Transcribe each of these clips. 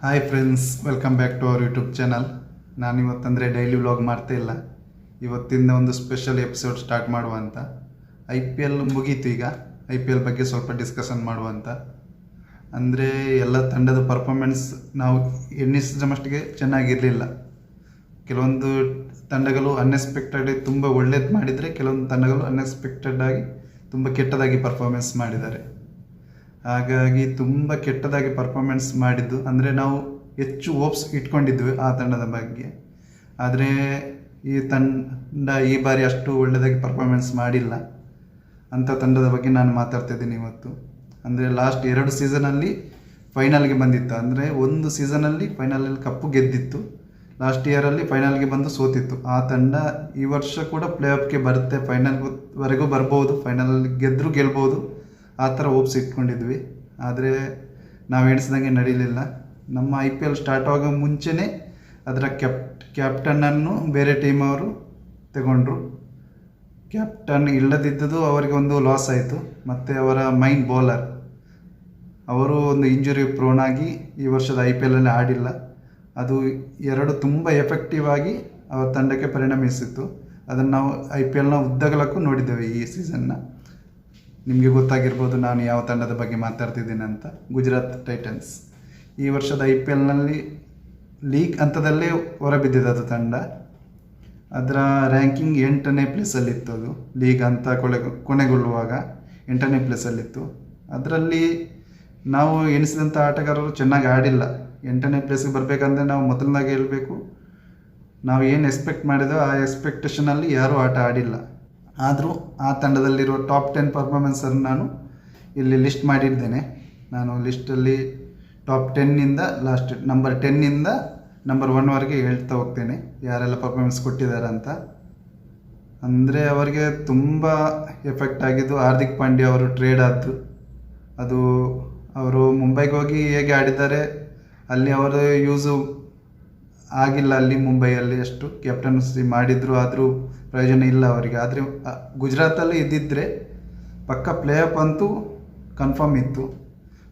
Hi friends welcome back to our YouTube channel ನಾನು ಇವತ್ತಂದರೆ daily vlog ಮಾಡ್ತಾ ಇಲ್ಲ. ಇವತ್ತಿಂದ ಒಂದು ಸ್ಪೆಷಲ್ ಎಪಿಸೋಡ್ ಸ್ಟಾರ್ಟ್ ಮಾಡುವಂತ ಐ ಪಿ ಎಲ್ ಮುಗೀತು ಈಗ. ಐ ಪಿ ಎಲ್ ಬಗ್ಗೆ ಸ್ವಲ್ಪ ಡಿಸ್ಕಷನ್ ಮಾಡುವಂತ ಅಂದರೆ ಎಲ್ಲ ತಂಡದ ಪರ್ಫಾರ್ಮೆನ್ಸ್ ನಾವು ಎಣ್ಣಿಸಿದ ಮಟ್ಟಿಗೆ ಚೆನ್ನಾಗಿರಲಿಲ್ಲ. ಕೆಲವೊಂದು ತಂಡಗಳು ಅನ್ಎಕ್ಸ್ಪೆಕ್ಟೆಡ್ ತುಂಬ ಒಳ್ಳೇದು ಮಾಡಿದರೆ, ಕೆಲವೊಂದು ತಂಡಗಳು ಅನ್ಎಕ್ಸ್ಪೆಕ್ಟೆಡ್ ಆಗಿ ತುಂಬ ಕೆಟ್ಟದಾಗಿ ಪರ್ಫಾರ್ಮೆನ್ಸ್ ಮಾಡಿದ್ದಾರೆ. ಹಾಗಾಗಿ ತುಂಬ ಕೆಟ್ಟದಾಗಿ ಪರ್ಫಾರ್ಮೆನ್ಸ್ ಮಾಡಿದ್ದು. ಅಂದರೆ ನಾವು ಹೆಚ್ಚು ಹೋಪ್ಸ್ ಇಟ್ಕೊಂಡಿದ್ವಿ ಆ ತಂಡದ ಬಗ್ಗೆ. ಆದರೆ ಈ ತಂಡ, ಈ ಬಾರಿ ಅಷ್ಟು ಒಳ್ಳೆಯದಾಗಿ ಪರ್ಫಾರ್ಮೆನ್ಸ್ ಮಾಡಿಲ್ಲ. ಅಂಥ ತಂಡದ ಬಗ್ಗೆ ನಾನು ಮಾತಾಡ್ತಿದ್ದೀನಿ ಇವತ್ತು. ಅಂದರೆ ಲಾಸ್ಟ್ ಎರಡು ಸೀಸನಲ್ಲಿ ಫೈನಲ್ಗೆ ಬಂದಿತ್ತು. ಅಂದರೆ ಒಂದು ಸೀಸನಲ್ಲಿ ಫೈನಲಲ್ಲಿ ಕಪ್ಪು ಗೆದ್ದಿತ್ತು. ಲಾಸ್ಟ್ ಇಯರಲ್ಲಿ ಫೈನಲ್ಗೆ ಬಂದು ಸೋತಿತ್ತು. ಆ ತಂಡ ಈ ವರ್ಷ ಕೂಡ ಪ್ಲೇ ಆಫ್ಗೆ ಬರುತ್ತೆ. ಫೈನಲ್ವರೆಗೂ ಬರ್ಬೋದು. ಫೈನಲ್ ಗೆದ್ದರೂ ಗೆಲ್ಬೋದು. ಆ ಥರ ಹೋಪ್ಸ್ ಇಟ್ಕೊಂಡಿದ್ವಿ. ಆದರೆ ನಾವು ಎಣಿಸ್ದಂಗೆ ನಡೀಲಿಲ್ಲ. ನಮ್ಮ ಐ ಪಿ ಎಲ್ ಸ್ಟಾರ್ಟ್ ಆಗೋ ಮುಂಚೆನೇ ಅದರ ಕ್ಯಾಪ್ ಕ್ಯಾಪ್ಟನನ್ನು ಬೇರೆ ಟೀಮ್ ಅವರು ತಗೊಂಡ್ರು. ಕ್ಯಾಪ್ಟನ್ ಇಲ್ಲದಿದ್ದುದು ಅವರಿಗೆ ಒಂದು ಲಾಸ್ ಆಯಿತು. ಮತ್ತು ಅವರ ಮೈನ್ ಬೌಲರ್ ಅವರು ಒಂದು ಇಂಜುರಿ ಪ್ರೋನ್ ಆಗಿ ಈ ವರ್ಷದ ಐ ಪಿ ಎಲಲ್ಲಿ ಆಡಿಲ್ಲ. ಅದು ಎರಡು ತುಂಬ ಎಫೆಕ್ಟಿವ್ ಆಗಿ ಅವರ ತಂಡಕ್ಕೆ ಪರಿಣಮಿಸಿತ್ತು. ಅದನ್ನು ನಾವು ಐ ಪಿ ಎಲ್ನ ಉದ್ದಗಲಕ್ಕೂ ನೋಡಿದ್ದೇವೆ ಈ ಸೀಸನ್ನ ನಿಮಗೆ ಗೊತ್ತಾಗಿರ್ಬೋದು ನಾನು ಯಾವ ತಂಡದ ಬಗ್ಗೆ ಮಾತಾಡ್ತಿದ್ದೀನಿ ಅಂತ. ಗುಜರಾತ್ ಟೈಟನ್ಸ್. ಈ ವರ್ಷದ ಐ ಪಿ ಎಲ್ನಲ್ಲಿ ಲೀಗ್ ಹಂತದಲ್ಲೇ ಹೊರಬಿದ್ದಿದೆ ಅದು ತಂಡ. ಅದರ ರ್ಯಾಂಕಿಂಗ್ ಎಂಟನೇ ಪ್ಲೇಸಲ್ಲಿತ್ತು ಅದು. ಲೀಗ್ ಅಂತ ಕೊಳೆ, ಕೊನೆಗೊಳ್ಳುವಾಗ ಎಂಟನೇ ಪ್ಲೇಸಲ್ಲಿತ್ತು ಅದರಲ್ಲಿ ನಾವು ಎಣಿಸಿದಂಥ ಆಟಗಾರರು ಚೆನ್ನಾಗಿ ಆಡಿಲ್ಲ. ಎಂಟನೇ ಪ್ಲೇಸಿಗೆ ಬರಬೇಕಂದ್ರೆ ನಾವು ಮೊದಲನಾಗಿ ಹೇಳಬೇಕು. ನಾವು ಏನು ಎಕ್ಸ್ಪೆಕ್ಟ್ ಮಾಡಿದೋ ಆ ಎಕ್ಸ್ಪೆಕ್ಟೇಷನಲ್ಲಿ ಯಾರೂ ಆಟ ಆಡಿಲ್ಲ. ಆದರೂ ಆ ತಂಡದಲ್ಲಿರುವ ಟಾಪ್ ಟೆನ್ ಪರ್ಫಾರ್ಮೆನ್ಸನ್ನು ನಾನು ಇಲ್ಲಿ ಲಿಸ್ಟ್ ಮಾಡಿದ್ದೇನೆ. ನಾನು ಲಿಸ್ಟಲ್ಲಿ ಟಾಪ್ ಟೆನ್ನಿಂದ ಲಾಸ್ಟ್ ನಂಬರ್ ಟೆನ್ನಿಂದ ನಂಬರ್ ಒನ್ವರೆಗೆ ಹೇಳ್ತಾ ಹೋಗ್ತೇನೆ. ಯಾರೆಲ್ಲ ಪರ್ಫಾರ್ಮೆನ್ಸ್ ಕೊಟ್ಟಿದ್ದಾರೆ ಅಂತ. ಅಂದರೆ ಅವರಿಗೆ ತುಂಬ ಎಫೆಕ್ಟ್ ಆಗಿದ್ದು ಹಾರ್ದಿಕ್ ಪಾಂಡ್ಯ ಅವರು ಟ್ರೇಡ್ ಆದ್ದು. ಅದು ಅವರು ಮುಂಬೈಗೆ ಹೋಗಿ ಹೇಗೆ ಆಡಿದ್ದಾರೆ, ಅಲ್ಲಿ ಅವರು ಯೂಸು ಆಗಿಲ್ಲ ಅಲ್ಲಿ ಮುಂಬೈಯಲ್ಲಿ ಅಷ್ಟು ಕ್ಯಾಪ್ಟನ್ಸಿ ಮಾಡಿದ್ರು ಆದರೂ ಪ್ರಯೋಜನ ಇಲ್ಲ ಅವರಿಗೆ. ಆದರೆ ಗುಜರಾತಲ್ಲಿ ಇದ್ದಿದ್ದರೆ ಪಕ್ಕ ಪ್ಲೇ ಆಫ್ ಅಂತೂ ಕನ್ಫರ್ಮ್ ಇತ್ತು.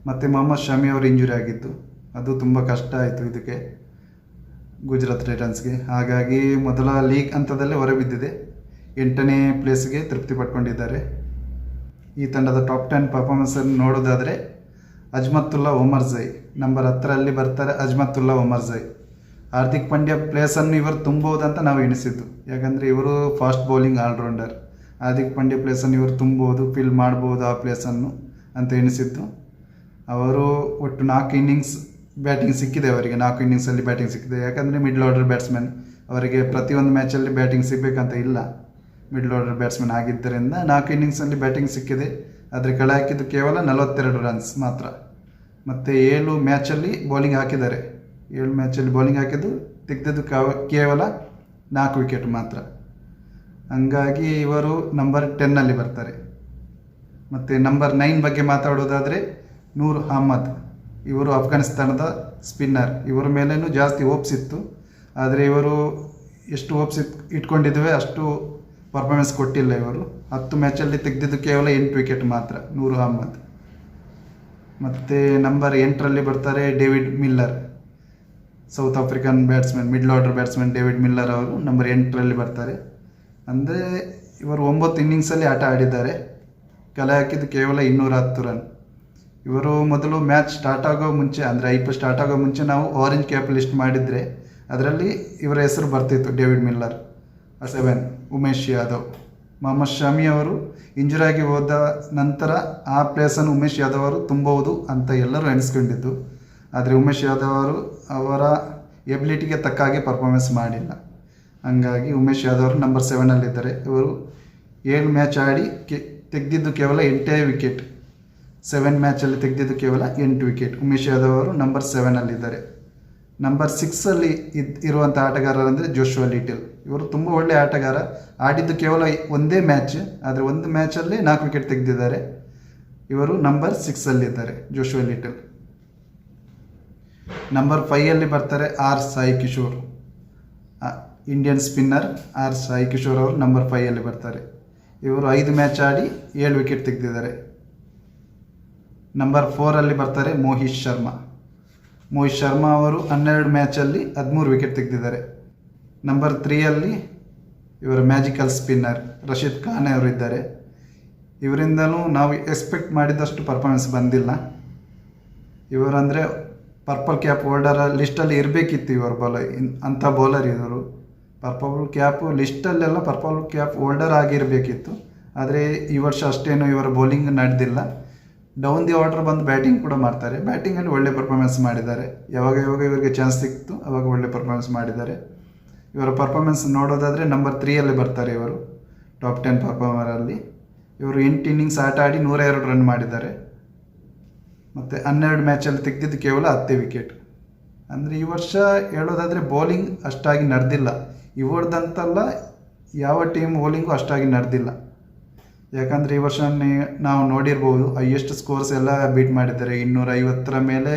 ಮತ್ತು ಮೊಹಮ್ಮದ್ ಶಮಿ ಅವರು ಇಂಜುರಿ ಆಗಿತ್ತು. ಅದು ತುಂಬ ಕಷ್ಟ ಆಯಿತು ಇದಕ್ಕೆ ಗುಜರಾತ್ ಟೈಟನ್ಸ್ಗೆ. ಹಾಗಾಗಿ ಮೊದಲ ಲೀಗ್ ಹಂತದಲ್ಲೇ ಹೊರಬಿದ್ದಿದೆ ಎಂಟನೇ ಪ್ಲೇಸ್ಗೆ ತೃಪ್ತಿ ಪಟ್ಕೊಂಡಿದ್ದಾರೆ. ಈ ತಂಡದ ಟಾಪ್ ಟೆನ್ ಪರ್ಫಾರ್ಮೆನ್ಸನ್ನು ನೋಡೋದಾದರೆ ಅಜ್ಮತ್ತುಲ್ಲಾ ಒಮರ್ ಜೈ ನಂಬರ್ ಹತ್ತರಲ್ಲಿ ಬರ್ತಾರೆ ಅಜ್ಮತ್ತುಲ್ಲಾ ಒಮರ್ ಜೈ ಹಾರ್ದಿಕ್ ಪಾಂಡ್ಯ ಪ್ಲೇಸನ್ನು ಇವರು ಅಂತ ನಾವು ಎಣಿಸಿದ್ದು. ಯಾಕಂದರೆ ಇವರು fast bowling all rounder Hardik Pandya ಪ್ಲೇಸನ್ನು ಇವರು ತುಂಬೋದು ಫಿಲ್ ಮಾಡ್ಬೋದು ಆ ಪ್ಲೇಸನ್ನು ಅಂತ ಎಣಿಸಿದ್ದು. ಅವರು ಒಟ್ಟು ನಾಲ್ಕು ಇನ್ನಿಂಗ್ಸ್ ಬ್ಯಾಟಿಂಗ್ ಸಿಕ್ಕಿದೆ ಅವರಿಗೆ. ನಾಲ್ಕು ಇನ್ನಿಂಗ್ಸಲ್ಲಿ ಬ್ಯಾಟಿಂಗ್ ಸಿಕ್ಕಿದೆ. ಯಾಕಂದರೆ ಮಿಡ್ಲ್ ಆರ್ಡರ್ ಬ್ಯಾಟ್ಸ್ಮನ್ ಅವರಿಗೆ ಪ್ರತಿಯೊಂದು ಮ್ಯಾಚಲ್ಲಿ ಬ್ಯಾಟಿಂಗ್ ಸಿಗಬೇಕಂತ ಇಲ್ಲ. ಮಿಡ್ಲ್ ಆರ್ಡರ್ ಬ್ಯಾಟ್ಸ್ಮನ್ ಆಗಿದ್ದರಿಂದ ನಾಲ್ಕು ಇನ್ನಿಂಗ್ಸಲ್ಲಿ ಬ್ಯಾಟಿಂಗ್ ಸಿಕ್ಕಿದೆ. ಆದರೆ ಕಳೆ ಹಾಕಿದ್ದು ಕೇವಲ ನಲವತ್ತೆರಡು ರನ್ಸ್ ಮಾತ್ರ. ಮತ್ತು ಏಳು ಮ್ಯಾಚಲ್ಲಿ ಬೌಲಿಂಗ್ ಹಾಕಿದ್ದಾರೆ. ಏಳು ಮ್ಯಾಚಲ್ಲಿ ಬೌಲಿಂಗ್ ಹಾಕಿದ್ದು, ತೆಗೆದದ್ದು ಕಾವ, ಕೇವಲ ನಾಲ್ಕು ವಿಕೆಟ್ ಮಾತ್ರ. ಹಂಗಾಗಿ ಇವರು ನಂಬರ್ ಟೆನ್ನಲ್ಲಿ ಬರ್ತಾರೆ. ಮತ್ತು ನಂಬರ್ ನೈನ್ ಬಗ್ಗೆ ಮಾತಾಡೋದಾದರೆ ನೂರ್ ಅಹಮದ್. ಇವರು ಅಫ್ಘಾನಿಸ್ತಾನದ ಸ್ಪಿನ್ನರ್ ಇವರ ಮೇಲೇನೂ ಜಾಸ್ತಿ ಹೋಪ್ಸ್ ಇತ್ತು. ಆದರೆ ಇವರು ಎಷ್ಟು ಓಪ್ಸ್ ಇಟ್ ಇಟ್ಕೊಂಡಿದ್ದೇವೆ ಅಷ್ಟು ಪರ್ಫಾರ್ಮೆನ್ಸ್ ಕೊಟ್ಟಿಲ್ಲ ಇವರು. ಹತ್ತು ಮ್ಯಾಚಲ್ಲಿ ತೆಗೆದಿದ್ದು ಕೇವಲ ಎಂಟು ವಿಕೆಟ್ ಮಾತ್ರ, ನೂರ್ ಅಹಮದ್. ಮತ್ತು ನಂಬರ್ ಎಂಟರಲ್ಲಿ ಬರ್ತಾರೆ David Miller. South African batsman middle order batsman David Miller ಅವರು ನಂಬರ್ ಎಂಟರಲ್ಲಿ ಬರ್ತಾರೆ. ಅಂದರೆ ಇವರು ಒಂಬತ್ತು ಇನ್ನಿಂಗ್ಸಲ್ಲಿ ಆಟ ಆಡಿದ್ದಾರೆ. ಕಲೆ ಹಾಕಿದ್ದು ಕೇವಲ ಇನ್ನೂರ ಹತ್ತು ರನ್ ಇವರು ಮೊದಲು ಮ್ಯಾಚ್ ಸ್ಟಾರ್ಟ್ ಆಗೋ ಮುಂಚೆ, ಅಂದರೆ ಐ ಪಿ ಸ್ಟಾರ್ಟ್ ಆಗೋ ಮುಂಚೆ ನಾವು ಆರೆಂಜ್ ಕ್ಯಾಪ್ ಲಿಸ್ಟ್ ಮಾಡಿದರೆ, ಅದರಲ್ಲಿ ಇವರ ಹೆಸರು ಬರ್ತಿತ್ತು David Miller seven Umesh Yadav. Mohammed Shami ಅವರು ಇಂಜುರಾಗಿ ಹೋದ ನಂತರ ಆ ಪ್ಲೇಸನ್ನು ಉಮೇಶ್ ಯಾದವ್ ಅವರು ತುಂಬಬಹುದು ಅಂತ ಎಲ್ಲರೂ ಎಣಿಸ್ಕೊಂಡಿದ್ದು. ಆದರೆ ಉಮೇಶ್ ಯಾದವ್ ಅವರು ಅವರ ಎಬಿಲಿಟಿಗೆ ತಕ್ಕ ಹಾಗೆ ಪರ್ಫಾರ್ಮೆನ್ಸ್ ಮಾಡಿಲ್ಲ. ಹಂಗಾಗಿ ಉಮೇಶ್ ಯಾದವ್ ಅವರು ನಂಬರ್ ಸೆವೆನಲ್ಲಿದ್ದಾರೆ ಇವರು ಏಳು ಮ್ಯಾಚ್ ಆಡಿ ಕೆ, ತೆಗೆದಿದ್ದು ಕೇವಲ ಎಂಟೇ ವಿಕೆಟ್ ಸೆವೆನ್ ಮ್ಯಾಚಲ್ಲಿ ತೆಗೆದಿದ್ದು ಕೇವಲ ಎಂಟು ವಿಕೆಟ್ ಉಮೇಶ್ ಯಾದವ್ ಅವರು ನಂಬರ್ ಸೆವೆನಲ್ಲಿದ್ದಾರೆ ನಂಬರ್ ಸಿಕ್ಸಲ್ಲಿ ಇದ್ ಇರುವಂಥ ಆಟಗಾರರಂದರೆ ಜೋಶುವಾ ಲಿಟಿಲ್ ಇವರು ತುಂಬ ಒಳ್ಳೆಯ ಆಟಗಾರ. ಆಡಿದ್ದು ಕೇವಲ ಒಂದೇ ಮ್ಯಾಚ್ ಆದರೆ ಒಂದು ಮ್ಯಾಚಲ್ಲಿ ನಾಲ್ಕು ವಿಕೆಟ್ ತೆಗೆದಿದ್ದಾರೆ. ಇವರು ನಂಬರ್ ಸಿಕ್ಸಲ್ಲಿದ್ದಾರೆ ಜೋಶ್ವ ಲಿಟಲ್ ನಂಬರ್ ಫೈಯಲ್ಲಿ ಬರ್ತಾರೆ R Sai Kishore Indian spinner R Sai Kishore ಅವರು ನಂಬರ್ ಫೈಯಲ್ಲಿ ಬರ್ತಾರೆ. ಇವರು ಐದು ಮ್ಯಾಚ್ ಆಡಿ ಏಳು ವಿಕೆಟ್ ತೆಗೆದಿದ್ದಾರೆ. ನಂಬರ್ ಫೋರಲ್ಲಿ ಬರ್ತಾರೆ ಮೋಹಿತ್ ಶರ್ಮಾ. ಮೋಹಿತ್ ಶರ್ಮಾ ಅವರು ಹನ್ನೆರಡು ಮ್ಯಾಚಲ್ಲಿ ಹದಿಮೂರು ವಿಕೆಟ್ ತೆಗೆದಿದ್ದಾರೆ. ನಂಬರ್ ತ್ರೀಯಲ್ಲಿ ಇವರ ಮ್ಯಾಜಿಕಲ್ ಸ್ಪಿನ್ನರ್ ರಶೀದ್ ಖಾನ್ ಅವರು ಇದ್ದಾರೆ. ಇವರಿಂದಲೂ ನಾವು ಎಕ್ಸ್ಪೆಕ್ಟ್ ಮಾಡಿದಷ್ಟು ಪರ್ಫಾರ್ಮೆನ್ಸ್ ಬಂದಿಲ್ಲ. ಇವರಂದರೆ ಪರ್ಪಲ್ ಕ್ಯಾಪ್ ಹೋಲ್ಡರ್ ಲಿಸ್ಟಲ್ಲಿ ಇರಬೇಕಿತ್ತು ಇವರು ಬೌಲರ್ ಅಂಥ ಬೌಲರ್ ಇವರು ಪರ್ಪಲ್ ಕ್ಯಾಪು ಲಿಸ್ಟಲ್ಲೆಲ್ಲ ಪರ್ಪಲ್ ಕ್ಯಾಪ್ ಹೋಲ್ಡರ್ ಆಗಿರಬೇಕಿತ್ತು. ಆದರೆ ಈ ವರ್ಷ ಅಷ್ಟೇನು ಇವರ ಬೌಲಿಂಗ್ ನಡೆದಿಲ್ಲ. ಡೌನ್ ದಿ ಆರ್ಡರ್ ಬಂದು ಬ್ಯಾಟಿಂಗ್ ಕೂಡ ಮಾಡ್ತಾರೆ. ಬ್ಯಾಟಿಂಗಲ್ಲಿ ಒಳ್ಳೆ ಪರ್ಫಾರ್ಮೆನ್ಸ್ ಮಾಡಿದ್ದಾರೆ. ಯಾವಾಗ ಯಾವಾಗ ಇವರಿಗೆ ಚಾನ್ಸ್ ಸಿಕ್ತು, ಅವಾಗ ಒಳ್ಳೆ ಪರ್ಫಾರ್ಮೆನ್ಸ್ ಮಾಡಿದ್ದಾರೆ. ಇವರ ಪರ್ಫಾರ್ಮೆನ್ಸ್ ನೋಡೋದಾದರೆ ನಂಬರ್ ತ್ರೀಯಲ್ಲಿ ಬರ್ತಾರೆ ಇವರು. ಟಾಪ್ ಟೆನ್ ಪರ್ಫಾರ್ಮರಲ್ಲಿ ಇವರು ಎಂಟು ಇನ್ನಿಂಗ್ಸ್ ಆಟ ಆಡಿ ನೂರ ಎರಡು ರನ್ ಮಾಡಿದ್ದಾರೆ. ಮತ್ತು ಹನ್ನೆರಡು ಮ್ಯಾಚಲ್ಲಿ ತೆಗೆದಿದ್ದು ಕೇವಲ ಹತ್ತೇ ವಿಕೆಟ್ ಅಂದರೆ ಈ ವರ್ಷ ಹೇಳೋದಾದರೆ ಬೌಲಿಂಗ್ ಅಷ್ಟಾಗಿ ನಡೆದಿಲ್ಲ. ಇವ್ರದ್ದಂತಲ್ಲ ಯಾವ ಟೀಮ್ ಬೌಲಿಂಗು ಅಷ್ಟಾಗಿ ನಡೆದಿಲ್ಲ. ಯಾಕಂದರೆ ಈ ವರ್ಷ ನಾವು ನೋಡಿರ್ಬೋದು ಹೈಯೆಸ್ಟ್ ಸ್ಕೋರ್ಸ್ ಎಲ್ಲ ಬೀಟ್ ಮಾಡಿದ್ದಾರೆ. ಇನ್ನೂರ ಐವತ್ತರ ಮೇಲೆ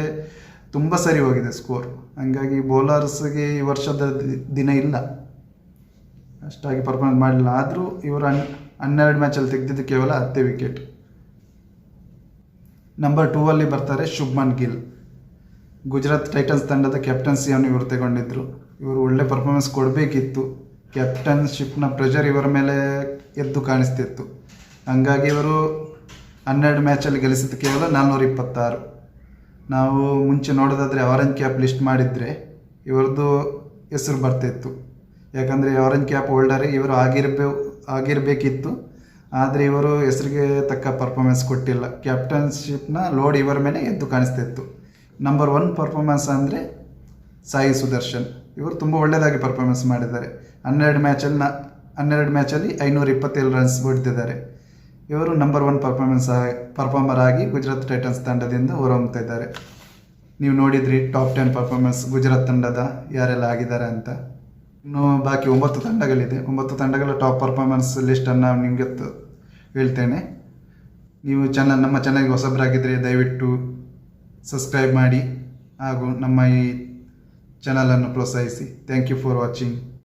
ತುಂಬ ಸರಿ ಹೋಗಿದೆ ಸ್ಕೋರ್ ಹಂಗಾಗಿ ಬೌಲರ್ಸ್ಗೆ ಈ ವರ್ಷದ ದಿನ ಇಲ್ಲ. ಅಷ್ಟಾಗಿ ಪರ್ಫಾರ್ಮೆನ್ಸ್ ಮಾಡಲಿಲ್ಲ. ಆದರೂ ಇವರು ಹನ್, ಹನ್ನೆರಡು ಮ್ಯಾಚಲ್ಲಿ ತೆಗೆದಿದ್ದು ಕೇವಲ ಹತ್ತೇ ವಿಕೆಟ್ ನಂಬರ್ ಟೂ ಅಲ್ಲಿ ಬರ್ತಾರೆ ಶುಭ್ಮನ್ ಗಿಲ್. ಗುಜರಾತ್ ಟೈಟನ್ಸ್ ತಂಡದ ಕ್ಯಾಪ್ಟನ್ಸಿಯನ್ನು ಇವರು ತಗೊಂಡಿದ್ರು. ಇವರು ಒಳ್ಳೆ ಪರ್ಫಾರ್ಮೆನ್ಸ್ ಕೊಡಬೇಕಿತ್ತು. ಕ್ಯಾಪ್ಟನ್ಶಿಪ್ನ ಪ್ರೆಷರ್ ಇವರ ಮೇಲೆ ಎದ್ದು ಕಾಣಿಸ್ತಿತ್ತು. ಹಂಗಾಗಿ ಇವರು ಹನ್ನೆರಡು ಮ್ಯಾಚಲ್ಲಿ ಗೆಲ್ಲಿಸಿದ ಕೇವಲ ನಾಲ್ನೂರ ಇಪ್ಪತ್ತಾರು. ನಾವು ಮುಂಚೆ ನೋಡೋದಾದರೆ ಆರೆಂಜ್ ಕ್ಯಾಪ್ ಲಿಸ್ಟ್ ಮಾಡಿದರೆ ಇವ್ರದ್ದು ಹೆಸರು ಬರ್ತಿತ್ತು. ಯಾಕಂದರೆ ಆರೆಂಜ್ ಕ್ಯಾಪ್ ಹೋಲ್ಡರ್ ಇವರು ಆಗಿರಬೇಕು ಆಗಿರಬೇಕಿತ್ತು. ಆದರೆ ಇವರು ಹೆಸರಿಗೆ ತಕ್ಕ ಪರ್ಫಾರ್ಮೆನ್ಸ್ ಕೊಟ್ಟಿಲ್ಲ. ಕ್ಯಾಪ್ಟನ್ಶಿಪ್ನ ಲೋಡ್ ಇವರ ಮೇಲೆ ಎದ್ದು ಕಾಣಿಸ್ತಿತ್ತು ನಂಬರ್ ಒನ್ ಪರ್ಫಾರ್ಮೆನ್ಸ್ ಅಂದರೆ ಸಾಯಿ ಸುದರ್ಶನ್. ಇವರು ತುಂಬ ಒಳ್ಳೆಯದಾಗಿ ಪರ್ಫಾರ್ಮೆನ್ಸ್ ಮಾಡಿದ್ದಾರೆ. ಹನ್ನೆರಡು ಮ್ಯಾಚಲ್ಲಿ ನ ಹನ್ನೆರಡು ಮ್ಯಾಚಲ್ಲಿ ಐನೂರ ಇಪ್ಪತ್ತೇಳು ರನ್ಸ್ ಬಿಡ್ತಿದ್ದಾರೆ. ಇವರು ನಂಬರ್ ಒನ್ ಪರ್ಫಾರ್ಮೆನ್ಸ್ ಪರ್ಫಾರ್ಮರ್ ಆಗಿ ಗುಜರಾತ್ ಟೈಟನ್ಸ್ ತಂಡದಿಂದ ಹೊರಹೊಮ್ತಾ ಇದ್ದಾರೆ. ನೀವು ನೋಡಿದ್ರಿ ಟಾಪ್ ಟೆನ್ ಪರ್ಫಾರ್ಮೆನ್ಸ್ ಗುಜರಾತ್ ತಂಡದ ಯಾರೆಲ್ಲ ಆಗಿದ್ದಾರೆ ಅಂತ? ಇನ್ನು ಬಾಕಿ ಒಂಬತ್ತು ತಂಡಗಳಿದೆ. ಒಂಬತ್ತು ತಂಡಗಳ ಟಾಪ್ ಪರ್ಫಾರ್ಮೆನ್ಸ್ ಲಿಸ್ಟನ್ನು ನಿಮಗೆ ಹೇಳ್ತೇನೆ. ನೀವು ಚಾನಲ್ ನಮ್ಮ ಚಾನಲ್ಗೆ ಹೊಸಬರಾಗಿದ್ದರೆ ದಯವಿಟ್ಟು ಸಬ್ಸ್ಕ್ರೈಬ್ ಮಾಡಿ ಹಾಗೂ ನಮ್ಮ ಈ ಚಾನಲನ್ನು ಪ್ರೋತ್ಸಾಹಿಸಿ. Thank you for watching